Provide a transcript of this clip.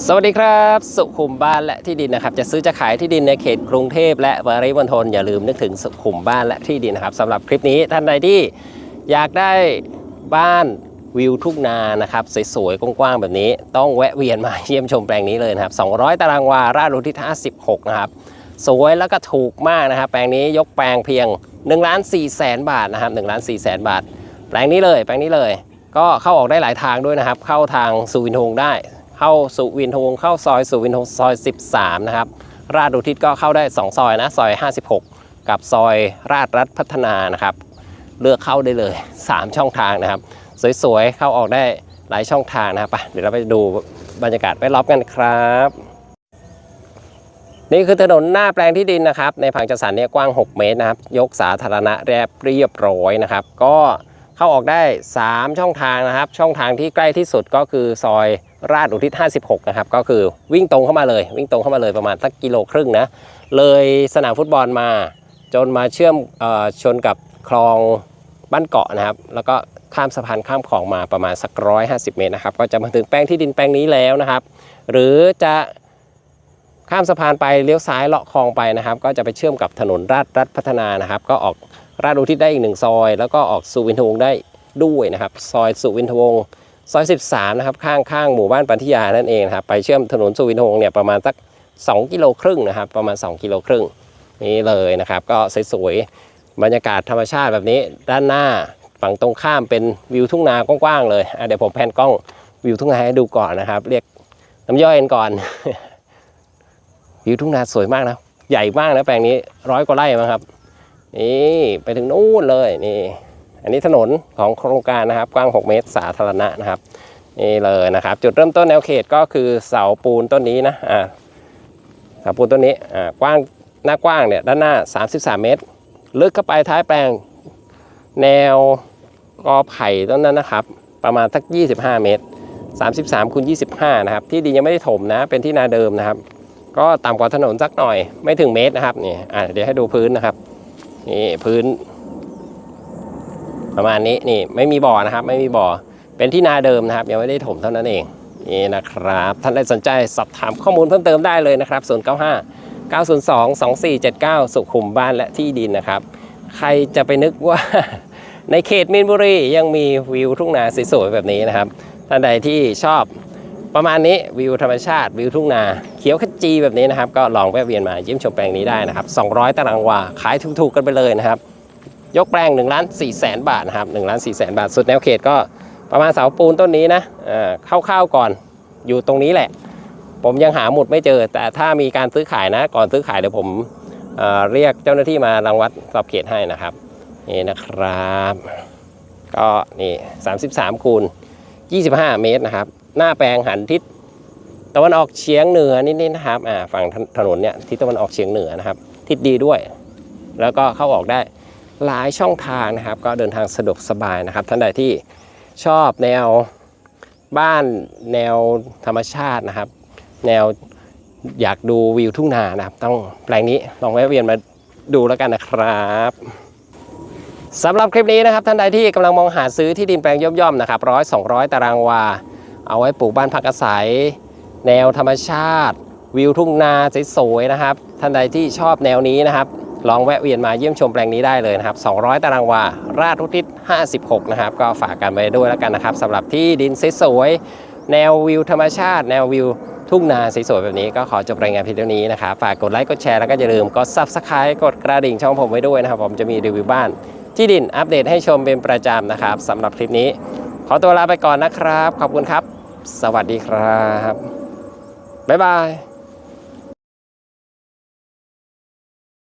สวัสดีครับ สุขุมบ้านและที่ดินนะครับจะซื้อจะขายที่ดินในเขตกรุงเทพและปริมณฑลอย่าลืมนึกถึงสุขุมบ้านและที่ดินนะครับสำหรับคลิปนี้ท่านใดที่อยากได้บ้านวิวทุ่งนานะครับสวยๆกว้างๆแบบนี้ ต้องแวะเวียนมาเยี่ยมชมแปลงนี้เลยนะครับ 200 ตารางวาราชรุที่56นะครับ สวยแล้วก็ถูกมากนะครับ แปลงนี้ยกแปลงเพียง1ล้าน4แสนบาทนะครับ1ล้าน4แสนบาท แปลงนี้เลย แปลงนี้เลย ก็เข้าออกได้หลายทางด้วยนะครับ เข้าทางสุวินทงได้ เข้าสุวินทวงศ์เข้าซอยสุวินทวงศ์ซอย 13 นะครับ ราชอุทิศก็เข้าได้ 2 ซอยนะ ซอย 56 กับซอยราชรัฐพัฒนานะครับ เลือกเข้าได้เลย 3 ช่องทางนะครับ สวยๆ เข้าออกได้หลายช่องทางนะครับไปเดี๋ยวเราไปดูบรรยากาศไปรอบกันครับ นี่คือถนนหน้าแปลงที่ดินนะครับ ในผังจัดสรรเนี่ยกว้าง 6 เมตรนะครับ ยกสาธารณะเรียบเรียบร้อยนะครับ ก็ เข้าออกได้ 3 ช่องทางนะครับ ช่องทางที่ใกล้ที่สุดก็คือซอยราชอุทิศ 56 นะครับ ก็คือวิ่งตรงเข้ามาเลย วิ่งตรงเข้ามาเลยประมาณสักกิโลครึ่งนะ เลยสนามฟุตบอลมา จนมาเชื่อมเออชนกับคลองบ้านเกาะนะครับ แล้วก็ข้ามสะพานข้ามคลองมาประมาณสักร้อยห้าสิบเมตรนะครับ ก็จะมาถึงแปลงที่ดินแปลงนี้แล้วนะครับ หรือจะข้ามสะพานไปเลี้ยวซ้ายเลาะคลองไปนะครับ ก็จะไปเชื่อมกับถนนราชรัฐพัฒนานะครับ ก็ออก ราชอุทิศได้อีกหนึ่งซอย แล้วก็ออกสุวินทวงศ์ได้ด้วยนะครับ ซอยสุวินทวงศ์ซอย 13 นะครับ ข้างข้างหมู่บ้านปันธิยานั่นเองครับ ไปเชื่อมถนนสุวินทวงศ์เนี่ยประมาณสัก 2 กิโลครึ่งนะครับ ประมาณ 2 กิโลครึ่งนี่เลยนะครับ ก็สวยๆ บรรยากาศธรรมชาติแบบนี้ ด้านหน้าฝั่งตรงข้ามเป็นวิวทุ่งนากว้างๆเลยเดี๋ยวผมแพนกล้องวิวทุ่งนาให้ดูก่อนนะครับ เรียกน้ำย่อยกันก่อน วิวทุ่งนาสวยมากนะ ใหญ่มากนะแปลงนี้ร้อยกว่าไร่มั้งครับ นี่ไปถึงนู่นเลยนี่ อันนี้ถนนของโครงการนะครับ กว้าง 6 เมตรสาธารณะนะครับนี่เลยนะครับ จุดเริ่มต้นแนวเขตก็คือเสาปูนต้นนี้นะอ่าเสาปูนต้นนี้อ่ากว้างหน้ากว้างเนี่ยด้านหน้า 33 เมตร ลึกเข้าไปท้ายแปลงแนวกอไผ่ต้นนั้นนะครับ ประมาณสัก 25 เมตร 33คูณ25 นะครับ ที่ดินยังไม่ได้ถมนะ เป็นที่นาเดิมนะครับ ก็ต่ำกว่าถนนสักหน่อยไม่ถึงเมตรนะครับนี่อ่าเดี๋ยวให้ดูพื้นนะครับ นี่พื้น ประมาณนี้นี่ไม่มีบ่อนะครับ ไม่มีบ่อ เป็นที่นาเดิมนะครับ ยังไม่ได้ถมเท่านั้นเองนี่นะครับ ท่านใดสนใจสอบถามข้อมูลเพิ่มเติมได้เลยนะครับ 095 902 2479 สุขุมบ้านและที่ดินนะครับ ใครจะไปนึกว่า ในเขตมีนบุรียังมีวิวทุ่งนาสวยๆแบบนี้นะครับ ท่านใดที่ชอบ ประมาณนี้วิวธรรมชาติวิวทุ่งนาเขียวขจีแบบนี้นะครับ ก็ลองแวะเวียนมาเยี่ยมชมแปลงนี้ได้นะครับ 200 ตารางวาขายถูกๆกันไปเลยนะครับ ยกแปลง1ล้าน4แสนบาทนะครับ1ล้าน4แสนบาท สุดแนวเขตก็ประมาณเสาปูนต้นนี้นะเอ่อคร่าวๆก่อนอยู่ตรงนี้แหละ ผมยังหาหมุดไม่เจอ แต่ถ้ามีการซื้อขายนะ ก่อนซื้อขายเดี๋ยวผมเเรียกเจ้าหน้าที่มารังวัดสอบเขตให้นะครับนี่นะครับ ก็นี่33คูณ25 เมตรนะครับ หน้าแปลงหันทิศตะวันออกเฉียงเหนือนิดๆนะครับอ่าฝั่งถนนเนี่ยทิศตะวันออกเฉียงเหนือนะครับ ทิศดีด้วย แล้วก็เข้าออกได้หลายช่องทางนะครับ ก็เดินทางสะดวกสบายนะครับ ท่านใดที่ชอบแนวบ้านแนวธรรมชาตินะครับ แนวอยากดูวิวทุ่งนานะครับ ต้องแปลงนี้ลองแวะเวียนมาดูแล้วกันนะครับสำหรับคลิปนี้นะครับท่านใดที่กำลังมองหาซื้อที่ดินแปลงย่อมๆนะครับร้อยสองร้อยตารางวา เอาไว้ปลูกบ้านพักอาศัย แนวธรรมชาติ วิวทุ่งนาสวยๆนะครับ ท่านใดที่ชอบแนวนี้นะครับ ลองแวะเวียนมาเยี่ยมชมแปลงนี้ได้เลยนะครับ 200 ตารางวา ราชอุทิศ 56 นะครับ ก็ฝากกันไว้ด้วยแล้วกันนะครับสำหรับที่ดินสวยๆแนววิวธรรมชาติ แนววิวทุ่งนาสวยๆแบบนี้ก็ขอจบรายงานเพียงเท่านี้นะครับ ฝากกดไลค์กดแชร์แล้วก็อย่าลืมกด Subscribe กดกระดิ่งช่องผมไว้ด้วยนะครับ ผมจะมีรีวิวบ้านที่ดินอัปเดตให้ชมเป็นประจำนะครับสำหรับคลิปนี้ ขอตัวลาไปก่อนนะครับ ขอบคุณครับ สวัสดีครับ บ๊ายบาย